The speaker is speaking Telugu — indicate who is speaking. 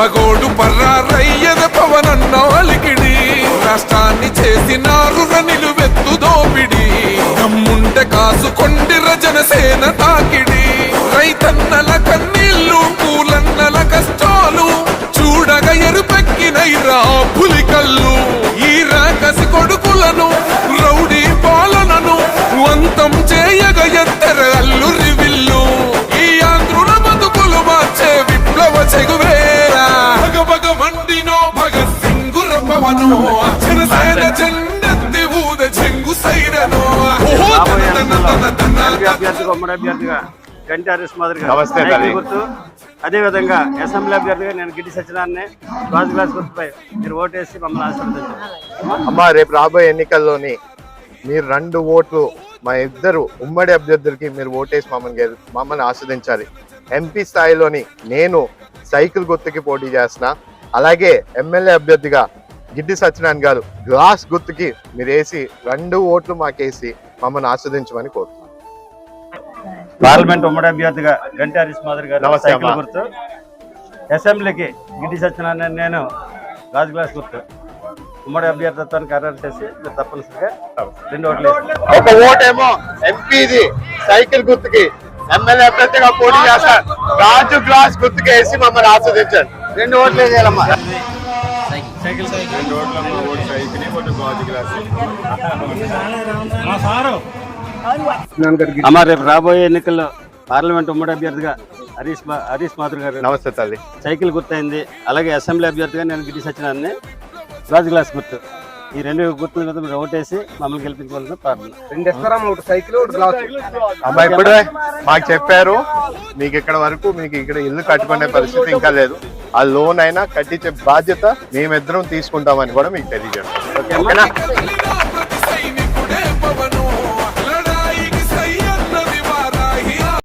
Speaker 1: మగోడు పర్రారయ్యద పవనన్న అలికిడి. రాష్ట్రాన్ని చేసినారు నిలువెత్తు దోపిడి. దమ్ముంటే కాసుకొండిర జనసేన తాకిడి. రైతన్నల కన్నీళ్ళు పూలన్నల కష్టాలు చూడగ ఎరుపెక్కినైరా పులికల్లు ఈ రాకసి కొడుకులను రౌడీ పాలనను వంతం చేయగ ఎత్తర జెండెత్తి ఊద చెంగు సైరను.
Speaker 2: అభ్యర్థిగా ఉమ్మడి అభ్యర్థిగా. గంటి హరీష్
Speaker 3: నమస్తే.
Speaker 2: గుర్తు. అదేవిధంగా అసెంబ్లీ అభ్యర్థిగా నేను గిడ్డి సత్యనారాయణ రాజు గ్లాస్ గుర్తుపై మీరు ఓటేసి మమ్మల్ని ఆశీర్వదించారు
Speaker 3: అమ్మా రేపు రాబోయే ఎన్నికల్లోని మీరు రెండు ఓట్లు మా ఇద్దరు ఉమ్మడి అభ్యర్థులకి మీరు ఓటేసి మమ్మల్ని మమ్మల్ని ఆస్వాదించాలి ఎంపీ స్థాయిలోని నేను సైకిల్ గుర్తుకి పోటీ చేస్తున్నా. అలాగే ఎమ్మెల్యే అభ్యర్థిగా గిడ్డి సత్యనారాయణ గారు గ్లాస్ గుర్తుకి మీరు వేసి రెండు ఓట్లు మాకేసి మమ్మల్ని ఆస్వాదించమని కోరుతున్నాను
Speaker 2: పార్లమెంట్ ఉమ్మడి అభ్యర్థిగా గంటి హరీష్ మాదిరి గారు సైకిల్. గుర్తు. అసెంబ్లీకి గిడ్డి సత్యనారాయణ నేను రాజు గ్లాస్ గుర్తు. ఉమ్మడి అభ్యర్థిత్వానికి అర్హత చేసి మీరు తప్పనిసరిగా రెండు ఓట్లు
Speaker 3: ఒక ఓటేమో ఎంపీది సైకిల్ గుర్తుకి ఎమ్మెల్యే అభ్యర్థిగా పోటీ చేస్తా రాజు గ్లాస్ గుర్తుకి వేసి మమ్మల్ని ఆస్వాదించండి.
Speaker 2: రెండు ఓట్లు అమ్మ రేపు రాబోయే ఎన్నికల్లో పార్లమెంట్ ఉమ్మడి అభ్యర్థిగా హరీష్ మా- హరీష్ మాధుర్ గారు
Speaker 3: నమస్తే తల్లి.
Speaker 2: సైకిల్ గుర్తయింది. అలాగే అసెంబ్లీ అభ్యర్థిగా నేను గిరి సత్యనారాయణ రాజు గ్లాస్ గుర్తు. ఈ రెండు గుర్తుల మీద మీరు ఓటేసి మమ్మల్ని గెలిపించవలసిన ప్రార్థన
Speaker 3: అమ్మా ఇప్పుడే మాకు చెప్పారు మీకు ఇక్కడ వరకు మీకు ఇక్కడ ఇల్లు కట్టుకునే పరిస్థితి ఇంకా లేదు. ఆ లోన్ అయినా కట్టించే బాధ్యత మేమిద్దరం తీసుకుంటామని కూడా మీకు తెలియజేస్తాం
Speaker 2: ఓకే అమ్మా?